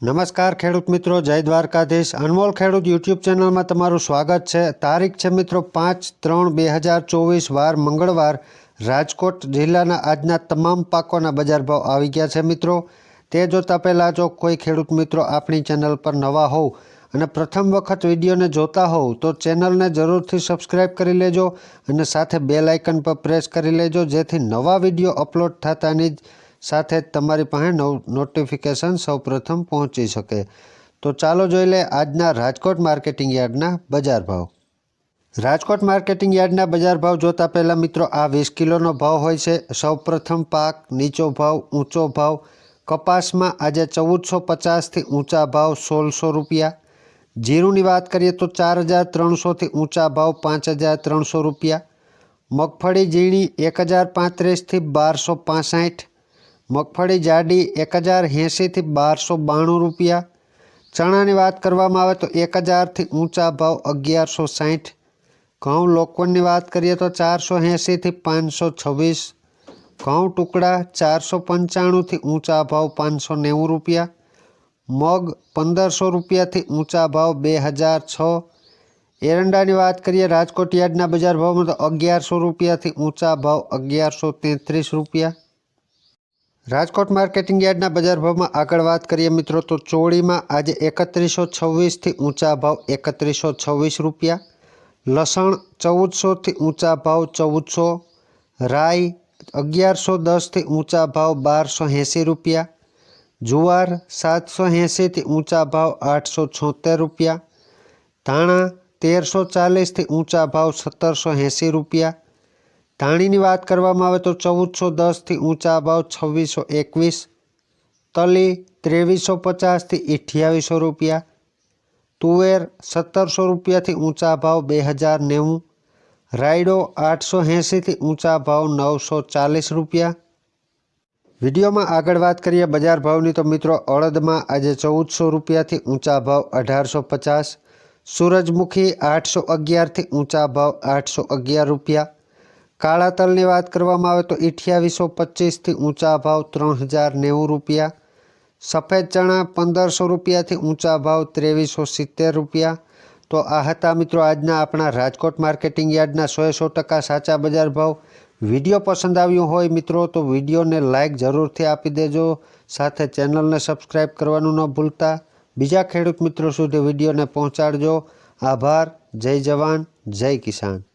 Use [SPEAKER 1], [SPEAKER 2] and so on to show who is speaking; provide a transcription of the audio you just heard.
[SPEAKER 1] નમસ્કાર ખેડૂત મિત્રો, જય દ્વારકાધીશ. અનમોલ ખેડૂત યુટ્યુબ ચેનલમાં તમારું સ્વાગત છે. તારીખ છે મિત્રો પાંચ ત્રણ બે હજાર ચોવીસ વાર મંગળવાર રાજકોટ જિલ્લાના આજના તમામ પાકોના બજાર ભાવ આવી ગયા છે મિત્રો. તે જોતાં પહેલાં જો કોઈ ખેડૂત મિત્રો આપણી ચેનલ પર નવા હોવ અને પ્રથમ વખત વિડીયોને જોતા હોવ તો ચેનલને જરૂરથી સબસ્ક્રાઈબ કરી લેજો અને સાથે બેલ આઇકન પર પ્રેસ કરી લેજો જેથી નવા વીડિયો અપલોડ થતાની જ સાથે જ તમારી પાસે નોટિફિકેશન સૌપ્રથમ પહોંચી શકે. તો ચાલો જોઈ લે આજના રાજકોટ માર્કેટિંગ યાર્ડના બજાર ભાવ. રાજકોટ માર્કેટિંગ યાર્ડના બજાર ભાવ જોતા પહેલાં મિત્રો આ વીસ કિલોનો ભાવ હોય છે. સૌપ્રથમ પાક, નીચો ભાવ, ઊંચો ભાવ. કપાસમાં આજે ચૌદસો પચાસથી ઊંચા ભાવ સોળસો રૂપિયા. જીરુંની વાત કરીએ તો ચાર હજાર ત્રણસોથી ઊંચા ભાવ પાંચ હજાર ત્રણસો રૂપિયા. મગફળી ઝીણી એક હજાર પાંત્રીસથી બારસો પાસઠ. મગફળી જાડી એક હજાર એંશીથી બારસો બાણું રૂપિયા. ચણાની વાત કરવામાં આવે તો એક હજારથી ઊંચા ભાવ અગિયારસો સાહીઠ ઘઉં લોકવનની વાત કરીએ તો ચારસો એંશીથી પાંચસો છવ્વીસ. ઘઉં ટુકડા ચારસો પંચાણુંથી ઊંચા ભાવ પાંચસો નેવું રૂપિયા. મગ પંદરસો રૂપિયાથી ઊંચા ભાવ બે હજાર છ. એરંડાની વાત કરીએ રાજકોટ યાર્ડના બજાર ભાવમાં તો અગિયારસો રૂપિયાથી ઊંચા ભાવ અગિયારસો તેત્રીસ રૂપિયા. રાજકોટ માર્કેટિંગ યાર્ડના બજાર ભાવમાં આગળ વાત કરીએ મિત્રો, તો ચોળીમાં આજે એકત્રીસો છવ્વીસથી ઊંચા ભાવ એકત્રીસો છવ્વીસ રૂપિયા. લસણ ચૌદસોથી ઊંચા ભાવ ચૌદસો. રાઈ અગિયારસો દસથી ઊંચા ભાવ બારસો એંસી રૂપિયા. જુવાર સાતસો એંસીથી ઊંચા ભાવ આઠસો છોતેર રૂપિયા. ધાણા તેરસો ચાલીસથી ઊંચા ભાવ સત્તરસો એંસી રૂપિયા. ધાણીની વાત કરવામાં આવે તો ચૌદસો દસથી ઊંચા ભાવ છવ્વીસો એકવીસ, તલી ત્રેવીસો પચાસથી અઠ્યાવીસો રૂપિયા, તુવેર સત્તરસો રૂપિયાથી ઊંચા ભાવ બે હજાર નેવું, રાયડો આઠસો એંસીથી ઊંચા ભાવ નવસો ચાલીસ રૂપિયા. વિડીયોમાં આગળ વાત કરીએ બજાર ભાવની તો મિત્રો અડદમાં આજે ચૌદસો રૂપિયાથી ઊંચા ભાવ અઢારસો પચાસ, સૂરજમુખી આઠસો અગિયારથી ઊંચા ભાવ આઠસો અગિયાર રૂપિયા કાળા તલની વાત કરવામાં આવે તો અઠ્યાવીસો પચીસથી ઊંચા ભાવ ત્રણ હજાર નેવું રૂપિયા, સફેદ ચણા પંદરસો રૂપિયાથી ઊંચા ભાવ ત્રેવીસો સિત્તેર રૂપિયા. તો આ હતા મિત્રો આજના આપણા રાજકોટ માર્કેટિંગ યાર્ડના સોએ સો ટકા સાચા બજાર ભાવ. વીડિયો પસંદ આવ્યો હોય મિત્રો તો વિડીયોને લાઇક જરૂરથી આપી દેજો, સાથે ચેનલને સબસ્ક્રાઈબ કરવાનું ન ભૂલતા. બીજા ખેડૂત મિત્રો સુધી વિડીયોને પહોંચાડજો. આભાર, જય જવાન, જય કિસાન.